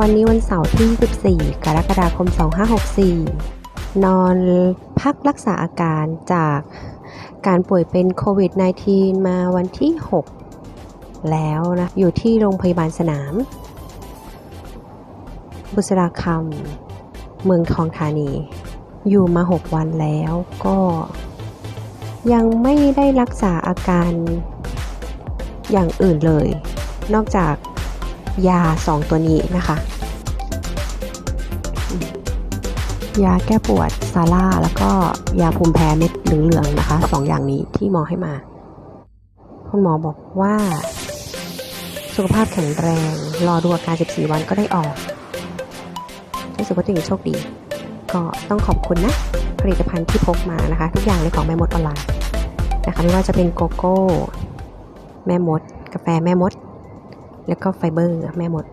วันนี้วันเสาร์ที่ 24 กรกฎาคม 2564 นอนพักรักษาอาการจากการป่วยเป็นโควิด -19 มาวันที่ 6 แล้วนะ อยู่ที่โรงพยาบาลสนาม บุษราคำ เมืองทองธานี อยู่มา 6 วันแล้วก็ ยังไม่ได้รักษาอาการอย่างอื่นเลย นอกจาก ยา 2 ตัวนี้นะคะ ยาแก้ปวดซาร่าแล้วก็ยาภูมิแพ้เม็ดเหลืองๆนะคะสองอย่างนี้ที่หมอให้มา คุณหมอบอกว่า สุขภาพแข็งแรง รอดูอาการ 14 วันก็ได้ออกรู้สึกว่าตัวเองโชคดี ก็ต้องขอบคุณนะ ผลิตภัณฑ์ที่พกมานะคะ ทุกอย่างเลยของแม่มดออนไลน์นะคะไม่ว่าจะเป็นโกโก้ แม่มด กาแฟแม่มด แล้วก็ไฟเบอร์แม่มด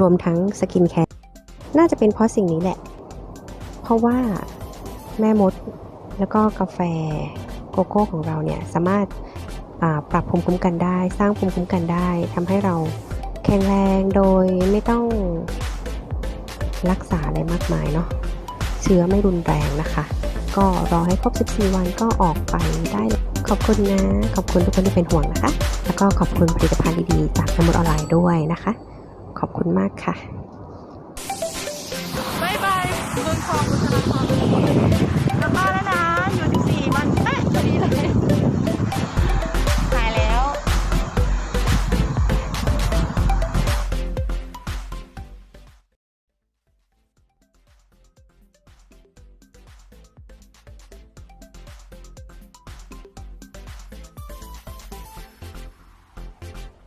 รวมทั้งสกินแคร์น่าจะเป็นเพราะสิ่งนี้แหละ เพราะว่าแม่มดแล้วก็กาแฟโกโก้ของเราเนี่ยสามารถปรับภูมิคุ้มกันได้ สร้างภูมิคุ้มกันได้ทำให้เราแข็งแรงโดยไม่ต้องรักษาอะไรมากมายเนาะเชื้อไม่รุนแรงนะคะ ก็รอให้ครบ 14 วันก็ออกไปได้ ขอบคุณนะ ขอบคุณทุกคนที่เป็นห่วงนะคะ แล้วก็ขอบคุณผลิตภัณฑ์ดีๆ จากแม่มดออนไลน์ด้วยนะคะ ขอบคุณมากค่ะบายบายคุณทองบุษราคำกลับบ้านแ